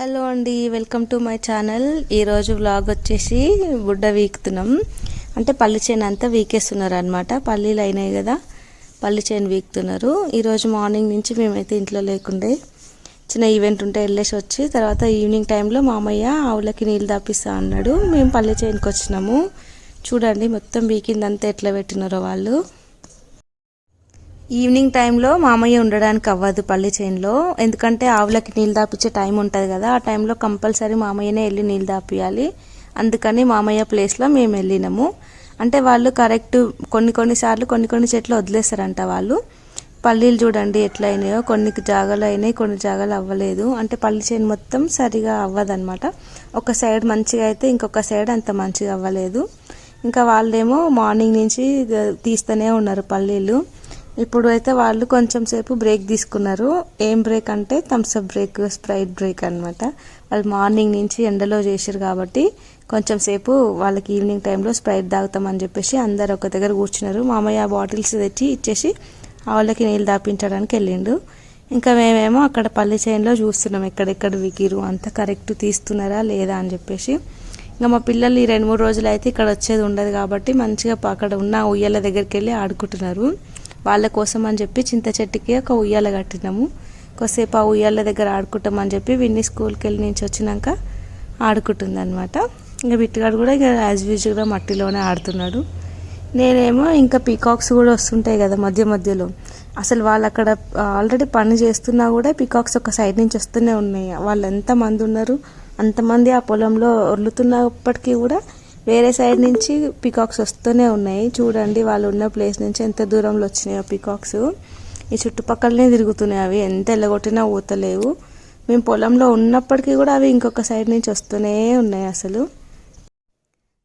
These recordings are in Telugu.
హలో అండి వెల్కమ్ టు మై ఛానల్. ఈరోజు వ్లాగ్ వచ్చేసి బుడ్డ వీకుతున్నాం అంటే పల్లి చేను అంతా వీకేస్తున్నారు అనమాట పల్లీలు అయినాయి కదా పల్లి చేను వీకుతున్నారు. ఈరోజు మార్నింగ్ నుంచి మేమైతే ఇంట్లో లేకుండే చిన్న ఈవెంట్ ఉంటే వెళ్ళేసి వచ్చి తర్వాత ఈవినింగ్ టైంలో మామయ్య ఆవులకి నీళ్ళు దాపిస్తా అన్నాడు. మేము పల్లి చేనుకి వచ్చినాము చూడండి మొత్తం వీకిందంతా ఎట్లా పెట్టినారో వాళ్ళు. ఈవినింగ్ టైంలో మామయ్య ఉండడానికి అవ్వదు పల్లి చేనులో. ఎందుకంటే ఆవులకి నీళ్ళు దాపించే టైం ఉంటుంది కదా. ఆ టైంలో కంపల్సరీ మామయ్యనే వెళ్ళి నీళ్ళు దాపియాలి. అందుకని మామయ్య ప్లేస్లో మేము వెళ్ళినాము. అంటే వాళ్ళు కరెక్ట్ కొన్ని కొన్ని సార్లు కొన్ని కొన్ని చెట్లు వదిలేస్తారంట వాళ్ళు. పల్లీలు చూడండి ఎట్లయినాయో కొన్ని జాగాలు అయినాయి కొన్ని జాగాలు అవ్వలేదు. అంటే పల్లి చేను మొత్తం సరిగా అవ్వదన్నమాట. ఒక సైడ్ మంచిగా అయితే ఇంకొక సైడ్ అంత మంచిగా అవ్వలేదు. ఇంకా వాళ్ళేమో మార్నింగ్ నుంచి తీస్తూనే ఉన్నారు పల్లీలు. ఇప్పుడు అయితే వాళ్ళు కొంచెం సేపు బ్రేక్ తీసుకున్నారు. ఏం బ్రేక్ అంటే థమ్స్అప్ బ్రేక్ స్ప్రైట్ బ్రేక్ అనమాట వాళ్ళు మార్నింగ్ నుంచి ఎండలో చేశారు కాబట్టి కొంచెం సేపు వాళ్ళకి ఈవినింగ్ టైంలో స్ప్రైట్ తాగుతామని చెప్పేసి అందరు ఒక దగ్గర కూర్చున్నారు. మామయ్య బాటిల్స్ తెచ్చి ఇచ్చేసి వాళ్ళకి నీళ్ళు దాపించడానికి వెళ్ళిండు. ఇంకా మేమేమో అక్కడ పల్లి చేనులో చూస్తున్నాం ఎక్కడెక్కడ వికిరు అంత కరెక్ట్ తీస్తున్నారా లేదా అని చెప్పేసి. ఇంకా మా పిల్లలు ఈ రెండు మూడు రోజులు అయితే ఇక్కడ వచ్చేది ఉండదు కాబట్టి మంచిగా అక్కడ ఉన్న ఉయ్యాల దగ్గరికి వెళ్ళి ఆడుకుంటున్నారు. వాళ్ళ కోసం అని చెప్పి చింత చెట్టుకి ఒక ఉయ్యాల కట్టినాము. కొద్దిసేపు ఆ ఉయ్యాల దగ్గర ఆడుకుంటామని చెప్పి విన్ని స్కూల్కి వెళ్ళి నుంచి వచ్చినాక ఆడుకుంటుంది అనమాట ఇంకా బిట్టుగాడు కూడా ఇక యాజ్ యూజువల్గా మట్టిలోనే ఆడుతున్నాడు. నేనేమో ఇంకా పీకాక్స్ కూడా వస్తుంటాయి కదా మధ్య మధ్యలో. అసలు వాళ్ళు అక్కడ ఆల్రెడీ పని చేస్తున్నా కూడా పీకాక్స్ ఒక సైడ్ నుంచి వస్తూనే ఉన్నాయి. వాళ్ళు ఎంతమంది ఉన్నారు అంతమంది ఆ పొలంలో ఒర్లుతున్నప్పటికీ కూడా వేరే సైడ్ నుంచి పికాక్స్ వస్తూనే ఉన్నాయి. చూడండి వాళ్ళు ఉన్న ప్లేస్ నుంచి ఎంత దూరంలో వచ్చినాయో పికాక్స్ ఈ చుట్టుపక్కలనే తిరుగుతున్నాయి అవి. ఎంత ఎల్లగొట్టినా ఊతలేవు. మేము పొలంలో ఉన్నప్పటికీ కూడా అవి ఇంకొక సైడ్ నుంచి వస్తూనే ఉన్నాయి అసలు.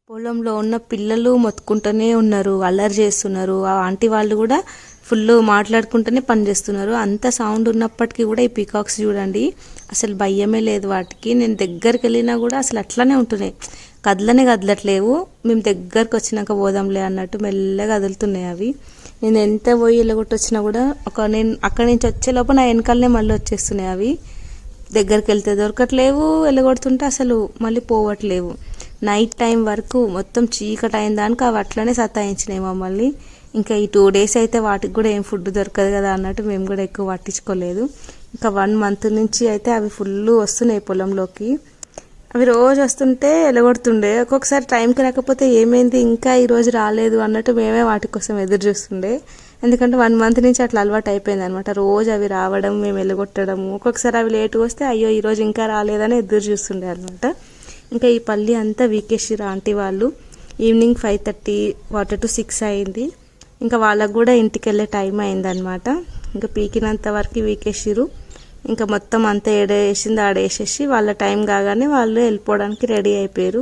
పొలంలో ఉన్న పిల్లలు మొత్తుకుంటూనే ఉన్నారు. అల్లరి చేస్తున్నారు. ఆ ఆంటీ వాళ్ళు కూడా ఫుల్ మాట్లాడుకుంటూనే పని చేస్తున్నారు. అంత సౌండ్ ఉన్నప్పటికీ కూడా ఈ పీకాక్స్ చూడండి. అసలు భయమే లేదు వాటికి. నేను దగ్గరికి వెళ్ళినా కూడా అసలు అట్లానే ఉంటున్నాయి. కదలనే కదలట్లేవు. మేము దగ్గరకు వచ్చినాక పోదాంలే అన్నట్టు మెల్లగా కదులుతున్నాయి అవి. నేను ఎంత పోయి వచ్చినా కూడా ఒక నేను అక్కడి నుంచి వచ్చే లోపల నా వెనకాలనే మళ్ళీ వచ్చేస్తున్నాయి అవి. దగ్గరికి వెళ్తే దొరకట్లేవు. వెళ్ళగొడుతుంటే అసలు మళ్ళీ పోవట్లేవు. నైట్ టైం వరకు మొత్తం చీకటి అయిన దానికి అవి అట్లనే సతాయించినాయి మమ్మల్ని. ఇంకా ఈ టూ డేస్ అయితే వాటికి కూడా ఏం ఫుడ్ దొరకదు కదా అన్నట్టు మేము కూడా ఎక్కువ పట్టించుకోలేదు. ఇంకా వన్ మంత్ నుంచి అయితే అవి ఫుల్ వస్తున్నాయి పొలంలోకి. అవి రోజు వస్తుంటే ఎలగొడుతుండే. ఒక్కొక్కసారి టైంకి రాకపోతే ఏమైంది? ఇంకా ఈరోజు రాలేదు అన్నట్టు మేమే వాటి కోసం ఎదురు చూస్తుండే. ఎందుకంటే వన్ మంత్ నుంచి అట్లా అలవాటు అయిపోయింది అనమాట రోజు అవి రావడం మేము వెళ్ళగొట్టడం ఒక్కొక్కసారి అవి లేట్గా వస్తే అయ్యో ఈరోజు ఇంకా రాలేదని ఎదురు చూస్తుండే అనమాట ఇంకా ఈ పల్లి అంతా వీకేసిరు ఆంటీ వాళ్ళు. Evening five thirty quarter to six అయింది. ఇంకా వాళ్ళకు కూడా ఇంటికి వెళ్ళే టైం అయిందనమాట ఇంకా పీకినంత వరకు వీకేసిరు ఇంకా మొత్తం అంతా ఏడేసింది ఆడేసేసి వాళ్ళ టైం కాగానే వాళ్ళు వెళ్ళిపోవడానికి రెడీ అయిపోయారు.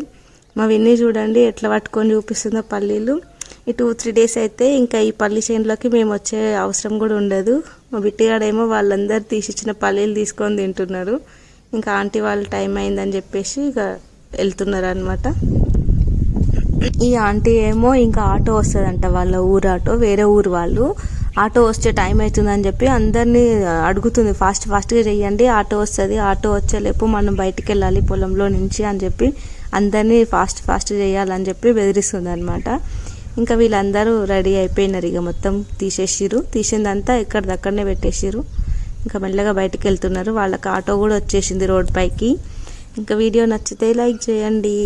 మా విన్నీ చూడండి ఎట్లా పట్టుకొని చూపిస్తుందో పల్లీలు. ఈ టూ త్రీ డేస్ అయితే ఇంకా ఈ పల్లి చేనులోకి మేము వచ్చే అవసరం కూడా ఉండదు. మా బిట్టిగాడేమో వాళ్ళందరూ తీసిచ్చిన పల్లీలు తీసుకొని తింటున్నారు. ఇంకా ఆంటీ వాళ్ళ టైం అయిందని చెప్పేసి ఇక వెళ్తున్నారు అనమాట ఈ ఆంటీ ఏమో ఇంకా ఆటో వస్తుందంట వాళ్ళ ఊరు ఆటో వేరే ఊరు వాళ్ళు. ఆటో వచ్చే టైం అవుతుందని చెప్పి అందరినీ అడుగుతుంది ఫాస్ట్ ఫాస్ట్గా చెయ్యండి ఆటో వస్తుంది ఆటో వచ్చేలేపు మనం బయటికి వెళ్ళాలి పొలంలో నుంచి అని చెప్పి అందరినీ ఫాస్ట్ ఫాస్ట్ చేయాలని చెప్పి బెదిరిస్తుంది అనమాట ఇంకా వీళ్ళందరూ రెడీ అయిపోయినారు ఇక మొత్తం తీసేసిరు తీసిందంతా ఎక్కడిదక్కడనే పెట్టేసిరు ఇంకా మెల్లగా బయటికి వెళ్తున్నారు వాళ్ళకి ఆటో కూడా వచ్చేసింది రోడ్ పైకి. ఇంకా వీడియో నచ్చితే లైక్ చేయండి.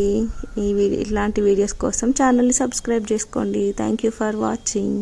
ఈ ఇలాంటి వీడియోస్ కోసం ఛానల్ని సబ్స్క్రైబ్ చేసుకోండి. Thank you for watching